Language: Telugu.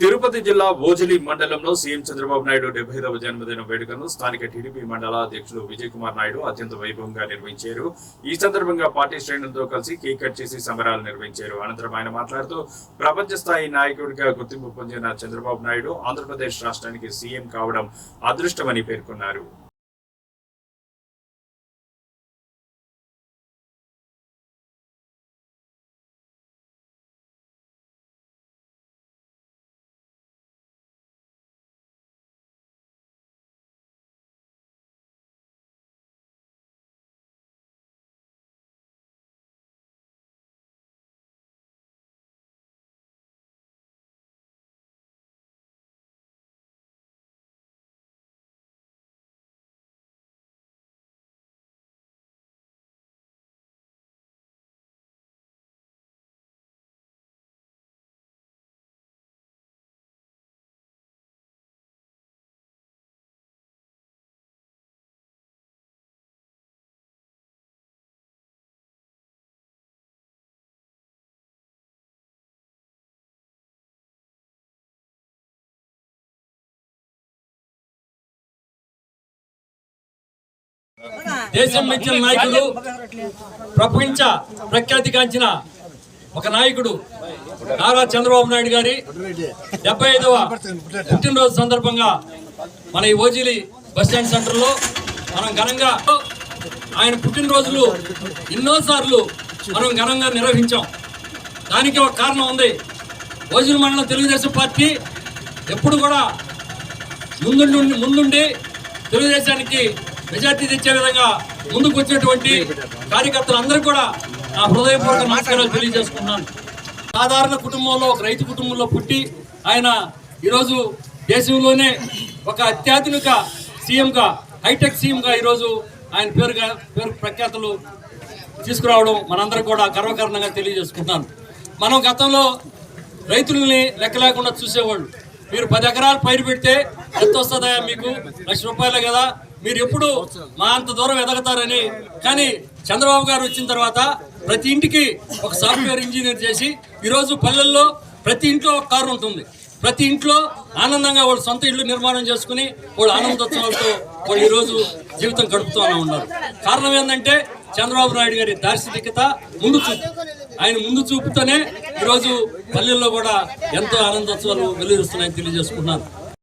తిరుపతి జిల్లా ఓజిలి మండలంలో సీఎం చంద్రబాబు నాయుడు డెబ్బై ఐదవ జన్మదిన వేడుకను స్థానిక టీడీపీ మండల అధ్యక్షులు విజయ్ కుమార్ నాయుడు అత్యంత వైభవంగా నిర్వహించారు. ఈ సందర్భంగా పార్టీ శ్రేణులతో కలిసి కేక్ కట్ చేసి సంబరాలు నిర్వహించారు. అనంతరం ఆయన మాట్లాడుతూ ప్రపంచ స్థాయి నాయకుడిగా గుర్తింపు పొందిన చంద్రబాబు నాయుడు ఆంధ్రప్రదేశ్ రాష్ట్రానికి సీఎం కావడం అదృష్టమని పేర్కొన్నారు. దేశం మెచ్చిన నాయకుడు ప్రపంచ ప్రఖ్యాతిగాంచిన ఒక నాయకుడు నారా చంద్రబాబు నాయుడు గారి డెబ్బై ఐదవ పుట్టినరోజు సందర్భంగా మన ఈ ఓజిలి బస్ స్టాండ్ సెంటర్లో మనం ఘనంగా ఆయన పుట్టినరోజులు ఎన్నోసార్లు మనం ఘనంగా నిర్వహించాం. దానికి ఒక కారణం ఉంది. ఓజిలి మండలం తెలుగుదేశం పార్టీ ఎప్పుడు కూడా ముందుండి ముందుండి తెలుగుదేశానికి మెజార్టీ తెచ్చే విధంగా ముందుకు వచ్చినటువంటి కార్యకర్తలందరూ కూడా నా హృదయపూర్వక నమస్కారాలు తెలియజేసుకున్నాను. సాధారణ కుటుంబంలో ఒక రైతు కుటుంబంలో పుట్టి ఆయన ఈరోజు దేశంలోనే ఒక అత్యాధునిక సీఎంగా హైటెక్ సీఎంగా ఈరోజు ఆయన పేరుగా పేరు ప్రఖ్యాతులు తీసుకురావడం మనందరం కూడా గర్వకారణంగా తెలియజేసుకుంటున్నాను. మనం గతంలో రైతుల్ని లెక్క లేకుండా చూసేవాళ్ళు. మీరు పది ఎకరాలు పైరు పెడితే ఎంత వస్తుందా మీకు? లక్ష రూపాయలే కదా. మీరు ఎప్పుడు మా అంత దూరం ఎదగతారని. కానీ చంద్రబాబు గారు వచ్చిన తర్వాత ప్రతి ఇంటికి ఒక సాఫ్ట్వేర్ ఇంజనీర్ చేసి ఈరోజు పల్లెల్లో ప్రతి ఇంట్లో ఒక కారు ఉంటుంది. ప్రతి ఇంట్లో ఆనందంగా వాళ్ళు సొంత ఇల్లు నిర్మాణం చేసుకుని వాళ్ళు ఆనందోత్సవాలతో వాళ్ళు ఈరోజు జీవితం గడుపుతూనే ఉన్నారు. కారణం ఏంటంటే చంద్రబాబు నాయుడు గారి దార్శనికత ముందు చూపు. ఆయన ముందు చూపుతోనే ఈరోజు పల్లెల్లో కూడా ఎంతో ఆనందోత్సవాలు వెలువరుస్తున్నాయని తెలియజేసుకున్నారు